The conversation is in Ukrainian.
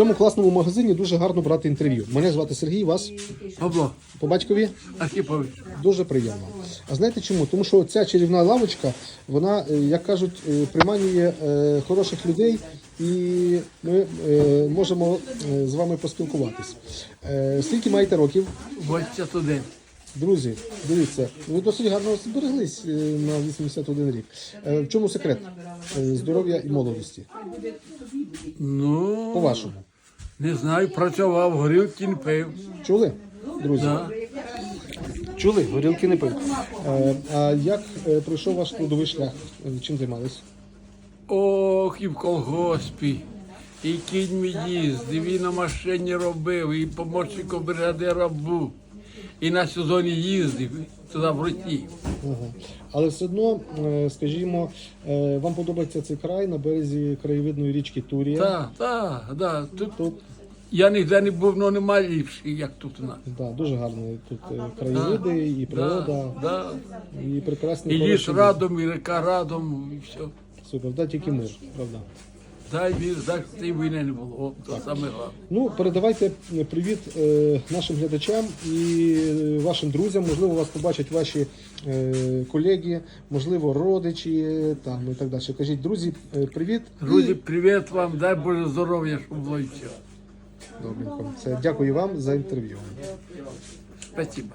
цьому класному магазині дуже гарно брати інтерв'ю. Мене звати Сергій, вас Павло по батькові Архіпович. дуже приємно. А знаєте чому? Тому що ця чарівна лавочка, вона, е, як кажуть, е, приманює е, хороших людей, і ми е, можемо е, з вами поспілкуватись. Е, Скільки маєте років? 81. Друзі, дивіться, ви досить гарно збереглись е, на 81 рік. Е, В чому секрет Е, здоров'я і молодості? Ну, По-вашому. Не знаю, працював, горілки не пив. Чули, друзі? Да. Чули? Горілки не пив. Е, А як е, пройшов ваш трудовий шлях? Е, Чим займались? Ох, і в колгоспі. І кінь мій їздив, і на машині робив, і помощником бригадира був. І на сезоні їздив туди в роті. Ага. Але все одно, е, скажімо, е, вам подобається цей край на березі краєвидної річки Турія. Так, так, так. Тут Тут я ніде не був, але немає ліпший, як тут у нас. да, дуже гарні тут е, краєвиди, і природа, Да, да. і прекрасні І ліс радом, і река радом, і все. Супер, да, тільки мир, правда. Дай вір, дай, цієї війни не було. О, саме головне. Ну, передавайте е, привіт е, нашим глядачам і е, вашим друзям. Можливо, вас побачать ваші е, колеги, можливо, родичі там і так далі. Кажіть, друзі, е, привіт. Друзі, привіт вам, дай Боже здоров'я, щоб було і все. Добренько. Все, дякую вам за інтерв'ю. Спасибо.